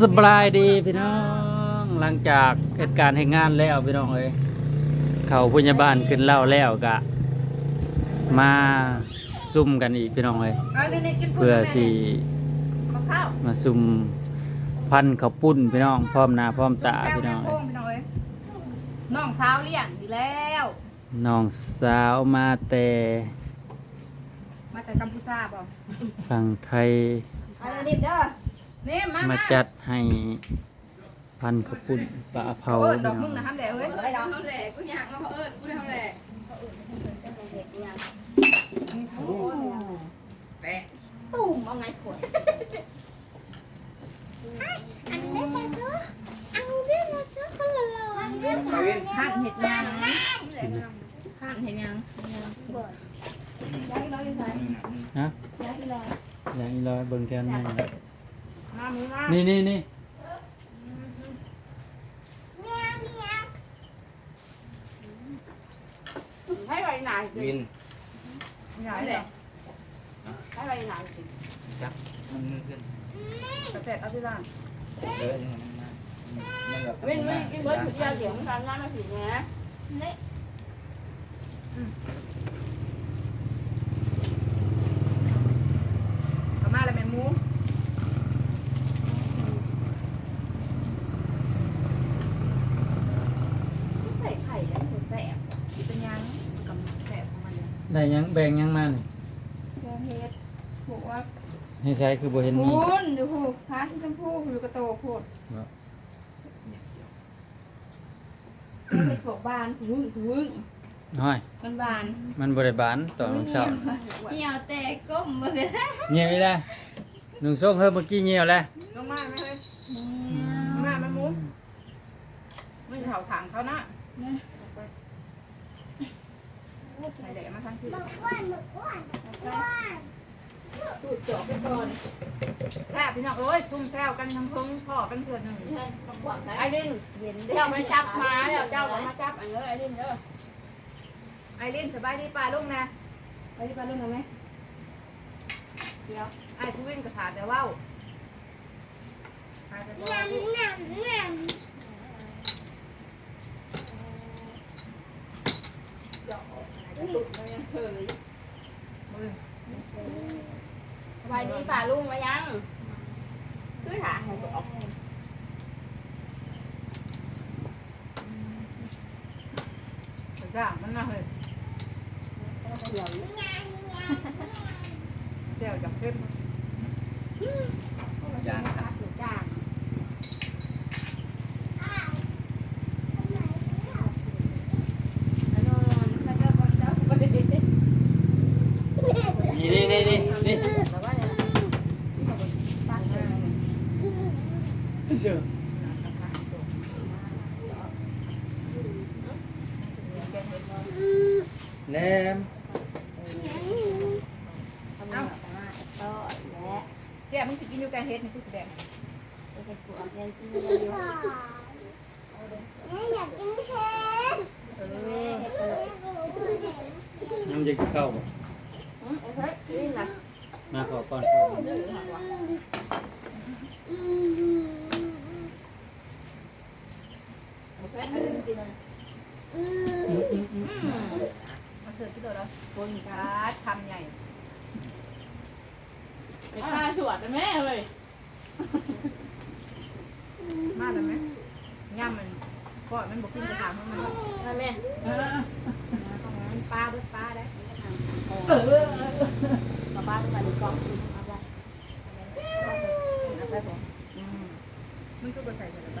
สบายดีพี่น้องหลังจากเหตุการณ์ให้งานแล้วพี่น้องเอ้ยเขาพยาบาลขึ้นเล่าแล้วกะ มาซุ่มกันอีกพี่น้องเอ้ยเอาเด็กๆกินเพื่อสิข้าวข้าวมาซุ่มพันข้าวปุ้นพี่น้องพร้อมหน้าพร้อมตาพี่น้องแซ่เอ้บยแม่โป้งพี่น้องเอ้ยน้องสาวเลี้ยงดีแล้วน้องสาวมาแต่มาจากกัมพูชาบ่ฝั่งไทยเอาเด็กๆเด้อ นี่มามามาจัดให้พันข้าวปุ้นปลาเผาเออพี่ดอกน้มึองงนะฮัมแดเอ้ยเอ้ยดอกเขาแหละกูอยากมาเพราะเอิญกูทำแหละแปะตุ่มเอาไงขวดอันนี้มาซื้ออันนี้มาซื้อคนละร้อยอันนี้มาข้านเห็ดยังข้านเห็นยัง ฮะอย่างอีลอยเบิ่งแทนให้ มามือมา นี่นี่นี่ เมียเมีย ให้ไว้ไหนวินใหญ่เลยให้ไว้ไหนจับมันมือขึ้นกระเสร็จเอาที่ร้านเออยังไงมันมามันแบบวิ่งวิ่งกินเบิร์ดถุงยาเสียงทานน้ำมาถึงนะ นี่ เอามาแล้วแม่หมู ใส่ไข่แล้วมันแสบ สิเป็นยังมันกับแสบของมันเนี่ย ได้หยังแบ่งหยังมานี่แกเฮ็ดผูกว่าให้ใช้คือบ่เห็นมีคุณดูผูกพาที่ชมพูอยู่กระโตผูกเฮ็ดพวกบานหึ่งหึ่งห้อยมันบานมันบริบาลตอนวันเสาร์เหี่ยวแต่ก้มมาเลยเงียวอีได้หนึ่งส้มเฮ้ยเมื่อกี้เงียวแล้วลงมาไหมเฮ้ยมาแม่หมูไม่เผาถังเขานะ ใส่แหลมาทั้งที่บอกว่าบอกว่าว่าตูดจอกไปก่อนแซ่บพี่น้องเอ้ยซุ่มแซวกันทั้งพึ่งพ่อกันเถื่อนหนึ่งไอ้ดินเจ้ามาจับมาแล้วเจ้าก็มาจับอันเด้อไอ้ดินเด้อไอรินสบายดีป่าลุงนะไปที่บ้านลุงไหมเดี๋ยวไอผู้วิ่งกระถาแต่ว่าวพาไปบอก เมียเมียเมีย ตุ่มมันยังเคย มือ สบายดีป่าลุงมายังคือถาให้บอก กระจ่างมันน่าเฮ้ย เดี๋ยว เมียเมีย เดี๋ยวจับเข้ม ยางครับ ถูกจ้าง อ้าว แล้วนอนแล้วก็คนเจ้าไป นี่นี่นี่นี่นี่ แต่ว่าเนี่ยที่เขาตั้งเลย เชื่อแหลมทำมาก็และเดี๋ยวมึงจะกินอยู่แเสิร์ฟที่ตัวแล้วคนการ์ดทำใหญ่เป็นตาสวดแม่เลยมากเลยไหมย่ำมันก็มันบอกกินกระถางมันมันแม่ปลาเบิดปลาได้เออป้าป้าจะไปดูกล้องเอาไปเอาไปผมมันก็บ่ใส่ใส่ไป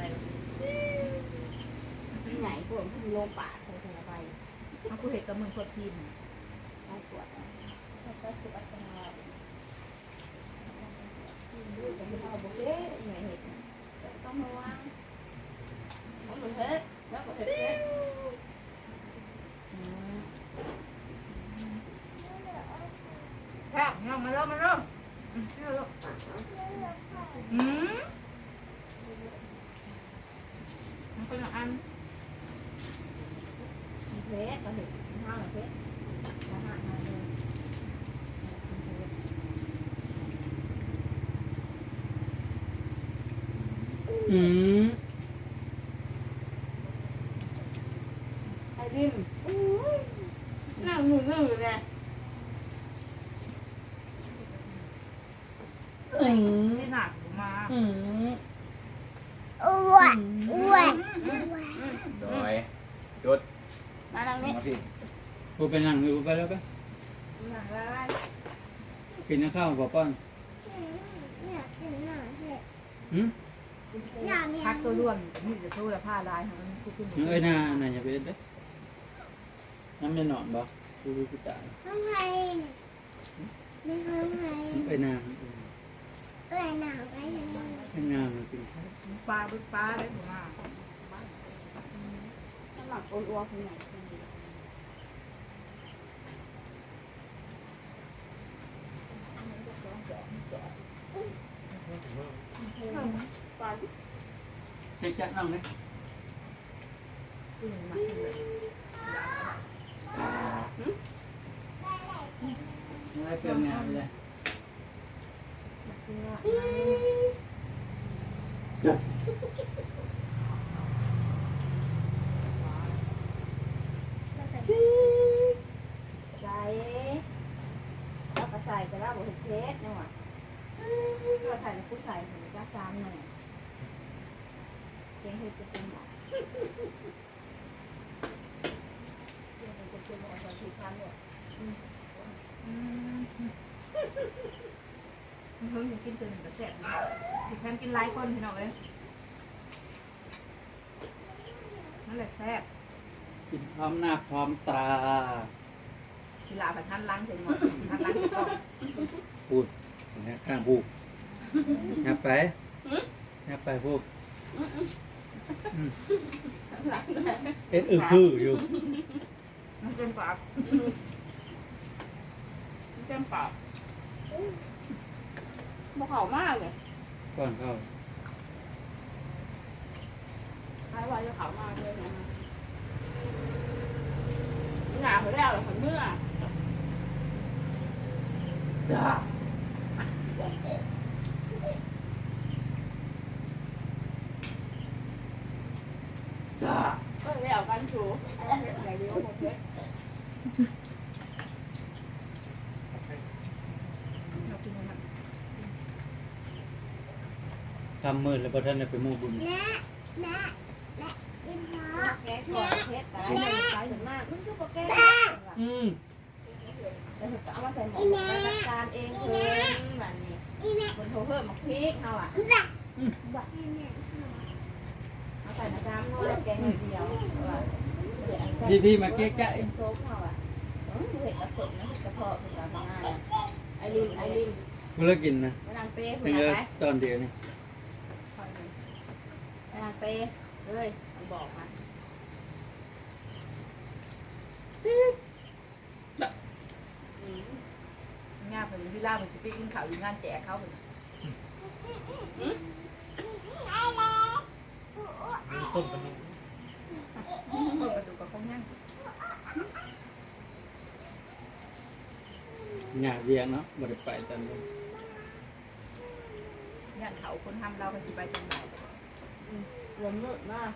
ที่ไหนพวกที่โลป่าเคยเอาไป เอากูเห็ดกับมึงกดทีมเอาสวดแล้วก็สวดกันมาเอาบุกเล่ไหนเห็ดต้องมาวางเอาหมดเฮ็ดแล้วก็เฮ็ดเฮ็ดแค่ย่องมาเริ่มมาเริ่มอืมมันเป็นอัน เฮ็ดก็เฮ็ดห้าเฮ็ดห้าห้าเลย อืมไอ้ดิมนั่งหนูนึ่งอยู่เนี่ยอืมนี่หนักมาอืมอ้วนอ้วนโดยจุดมาทางนี้มาสิ กูไปนั่งอยู่ไปแล้วไปหนังละลายกินข้าวกับป้อนอยากกินหน่อยเถอะหืมอยากมีพักตัวร่วมนี่จะสู้และผ้าลายของมันกูขึ้นเอ้ยน่าน่าอย่าไปเอ็ดเด้อน้ำไม่นอนบ่กูรู้สึกตายห้องไทยไม่ห้องไทยไปนาเอ้ยหนาวไปยังไงไปนามันกินข้าวปลาบึกปลาได้ผมมาสมัครโอนอัวคนไหนป ลาเจ๊จัดน้องเลยขึ้นมาขึ้นเลยอะไรเปลี่ยนงานไปเลยใส่แล้วก็ใส่แต่ว่าบนเทสเนี่ยว่ะก็ใส่ในผู้ใส่ถึงจะซ้ำหน่อยเก่ งเฮ็ดจะเป็นหมอจะเป็นหมอสอนผิดทางเนี่ยเพิ่งกินตัวหนึ่งก็แซ่บถึงแค่กินหลายคนพี่น้องเอ้ยนั่นแหละแซ่บกินพร้อมหน้าพร้อมตากีฬาผัดทันล้างถึงหมดทันล้างถึงก็พูดนะข้างพูดนับไปนับไปพูด เอ็ดอึคืออยู่มันเต็มปากเต็มปากบ่เขามากเลยก่อนเข้าใครว่าจะเขามากเลยนะหนาเขาแล้วเหรอคนเมื่อด่าด่า ก็เลยเอากันชูอะไรเดียวหมดเลย เรากินมัน ทำมือแล้วพอท่านได้ไปมู่บุญแม่แม่แม่กินหอแกก่อนเทสตายเลยตายถึงมากมึงคือบอกแกอืมแล้วถึงเอามาใส่หมอจัดการเองเพิ่นแบบนี้อีแม่คนโทรเพิ่มมาพริกเอาอะจ้ะเอา ใส่น้ำน้อยแกงเดียวพี่พี่มาเก๊กะเป็นโซ่เอาอะเออเห็ดกระสบนะกระเพาะภาษาบ้านไอรินไอรินกูเลิกกินนะไปนางเป้คุเป็นณเออไหมตอนเดียวนี่ไปนางเป้เลยมันบอกมาง่ายไปที่ล่ามันจะไปกินข้าวอยู่งานแจกเขาเลย ต้มกันนี่เปิดประตูกับเขาย่างอยากเรียงเนาะบ่ได้ไปตอนนี้ย่างเขาคนทำเราไปสิไปจังไหนลมมืดมาก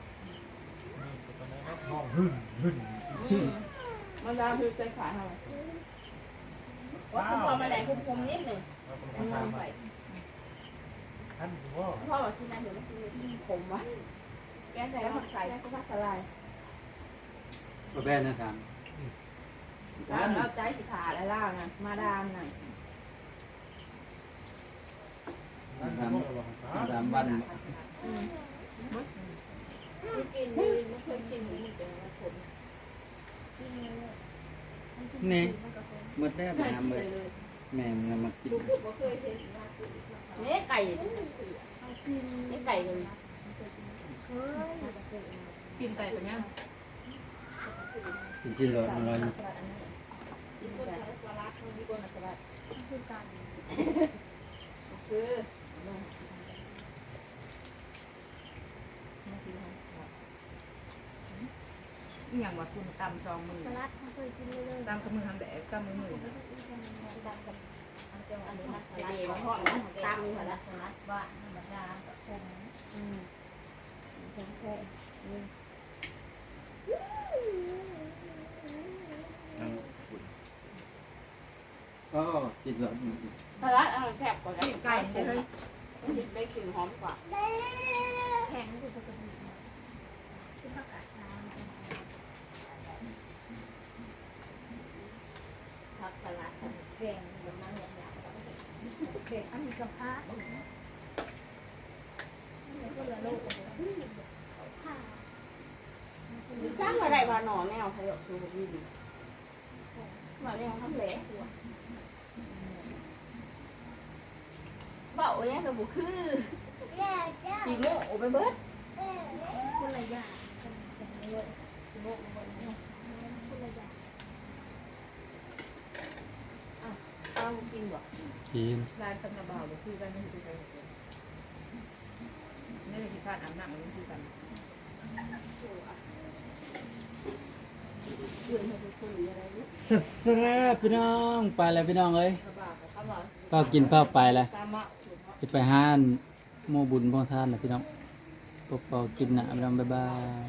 ห้องหึ่นหึ่นมันดาวคือใจขาดเท่าไหร่ว่าคุณพ่อมาแดงคุมๆนิดหนึ่งแล้วก็มาทำใหม่ท่านว่า พ่อบอกที่นั่นเดี๋ยวมันคือขมวะ แกใส่แล้วผักใส่แล้วก็ผักสลายบ่แพ้นะถามแล้วเราใจสิขาแล้วล่านะมาดามน่ะท่านถามว่าถามบ้านไม่กินไม่ไม่เคยกินหมูมันเป็นขมนี่หมดแล้วไปหาเบิดแม่มึงเอามากินเนี่ยไก่เนี่ยไก่เลย กินไก่ตัวนี้กินชิ้นละร้อยหนึ่งคืออย่างว่าคุณตำซองมือสลัดเขาเคยกินเลยตำกับมือทำแดกตำมือมืออันนี้มันอะไรมาทอดนะตามหัวละสลัดบ้านธรรมดากับคมแก็สิบแบบถ้าร้านเอาแซ่บกว่าไก่เลยได้กลิ่นหอมกว่าแข็งคือปกติคือผักกาดขาวผักสลัดแกงแบบนั้นเนี่ยอยากแกอันนี้กับผ้าก็ละโลก จ้างมาได้ว่าหนอแนวขยบดูดีดีหนอแนวทำเหลวเบาเนี่ยก็บุคือแม่จ้าจีโม่ไปเบิดแม่คนละอย่างกันกันไม่เยอะโลกมันเนี่ยคนละอย่างเอากินบ่กินร้านตำนาบ่าวหรือคือกันนี่คือกันนี่คือการอาบน้ำนี่คือกัน สับสระพี่น้องไปแล้วพี่น้องเอ้ยก็กินข้าวไปแล้วตามมะสิไปห้านโมบุญโมท่านนะพี่น้องปกปอกินนะพี่น้องบ๊ายบาย